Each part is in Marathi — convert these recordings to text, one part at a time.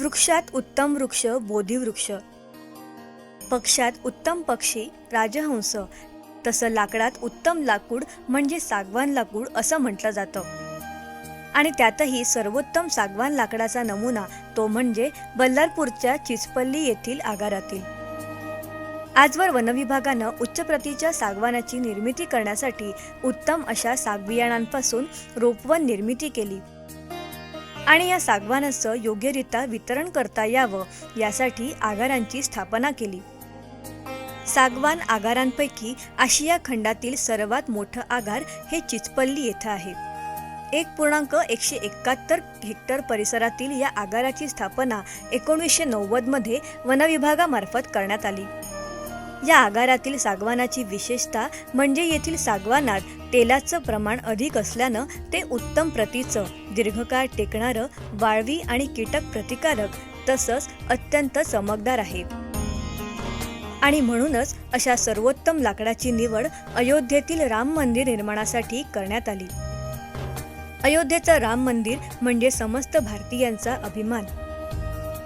वृक्षात उत्तम वृक्ष बोधिवृक्ष. पक्षात उत्तम पक्षी राजहंस. तसं लाकडात उत्तम लाकूड म्हणजे सागवान लाकूड असं म्हटलं जातं. आणि त्यातही सर्वोत्तम सागवान लाकडाचा नमुना तो म्हणजे बल्लारपूरच्या चिचपल्ली येथील आगारातील. आजवर वनविभागानं उच्च प्रतीच्या सागवानाची निर्मिती करण्यासाठी उत्तम अशा सागबियाणांपासून रोपवन निर्मिती केली. आणि या सागवानाचं योग्यरित्या वितरण करता यावं यासाठी आगारांची स्थापना केली. सागवान आगारांपैकी आशिया खंडातील सर्वात मोठं आगार हे चिचपल्ली येथे आहे. एक पूर्णांक एकशे एकाहत्तर हेक्टर परिसरातील या आगाराची स्थापना एकोणीसशे नव्वदमध्ये वनविभागामार्फत करण्यात आली. या आगारातील सागवानाची विशेषता म्हणजे येथील सागवानात तेलाचं प्रमाण अधिक असल्यानं ते उत्तम प्रतीचं दीर्घकाळ टेकणारं वाळवी आणि कीटक प्रतिकारक तसंच अत्यंत चमकदार आहे. आणि म्हणूनच अशा सर्वोत्तम लाकडाची निवड अयोध्येतील राम मंदिर निर्माणासाठी करण्यात आली. अयोध्येचं राम मंदिर म्हणजे समस्त भारतीयांचा अभिमान.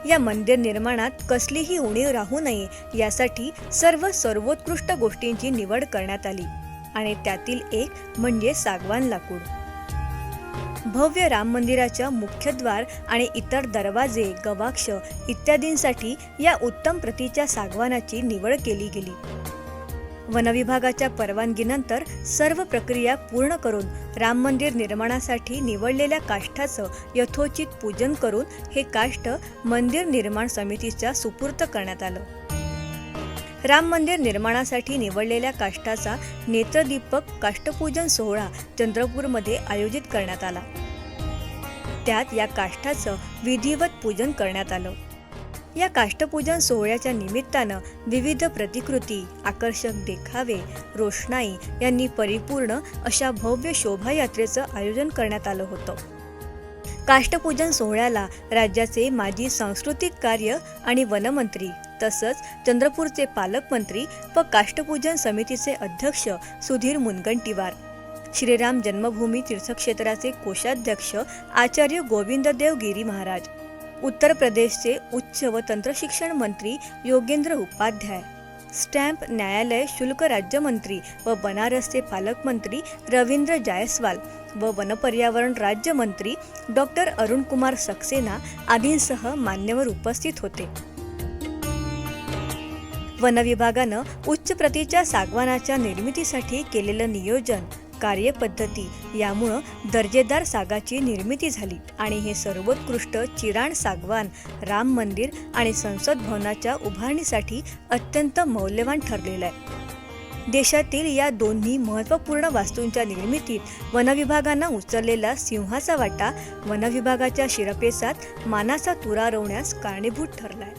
या मंदिर निर्माणात कसलीही उणीव राहू नये यासाठी सर्व सर्वोत्कृष्ट गोष्टींची निवड करण्यात आली. आणि त्यातील एक म्हणजे सागवान लाकूड. भव्य राम मंदिराच्या मुख्यद्वार आणि इतर दरवाजे गवाक्ष इत्यादींसाठी या उत्तम प्रतीच्या सागवानाची निवड केली गेली. वनविभागाच्या परवानगीनंतर सर्व प्रक्रिया पूर्ण करून राम मंदिर निर्माणासाठी निवडलेल्या काष्ठाचं यथोचित पूजन करून हे काष्ठ मंदिर निर्माण समितीच्या सुपूर्त करण्यात आलं. राम मंदिर निर्माणासाठी निवडलेल्या काष्ठाचा नेत्रदीपक काष्ठपूजन सोहळा चंद्रपूरमध्ये आयोजित करण्यात आला. त्यात या काष्ठाचं विधिवत पूजन करण्यात आलं. या काष्टपूजन सोहळ्याच्या निमित्तानं विविध प्रतिकृती आकर्षक देखावे रोषणाई यांनी परिपूर्ण अशा भव्य शोभायात्रेचं आयोजन करण्यात आलं होतं. काष्टपूजन सोहळ्याला राज्याचे माजी सांस्कृतिक कार्य आणि वनमंत्री तसंच चंद्रपूरचे पालकमंत्री व काष्टपूजन समितीचे अध्यक्ष सुधीर मुनगंटीवार. श्रीराम जन्मभूमी तीर्थक्षेत्राचे कोषाध्यक्ष आचार्य गोविंददेव गिरी महाराज. उत्तर प्रदेशचे उच्च व तंत्रशिक्षण मंत्री योगेंद्र उपाध्याय स्टॅम्प न्यायालय शुल्क राज्यमंत्री व बनारसचे पालकमंत्री रवींद्र जायस्वाल व वनपर्यावरण राज्यमंत्री डॉक्टर अरुणकुमार सक्सेना आदींसह मान्यवर उपस्थित होते. वनविभागानं उच्च प्रतीच्या सागवानाच्या निर्मितीसाठी केलेलं नियोजन कार्यपद्धती. यामुळं दर्जेदार सागाची निर्मिती झाली आणि हे सर्वोत्कृष्ट चिराण सागवान राम मंदिर आणि संसद भवनाच्या उभारणीसाठी अत्यंत मौल्यवान ठरलेलं आहे. देशातील या दोन्ही महत्त्वपूर्ण वास्तूंच्या निर्मितीत वनविभागानं उचललेला सिंहाचा वाटा वनविभागाच्या शिरपेसात मानाचा तुरा रोवण्यास कारणीभूत ठरलाय.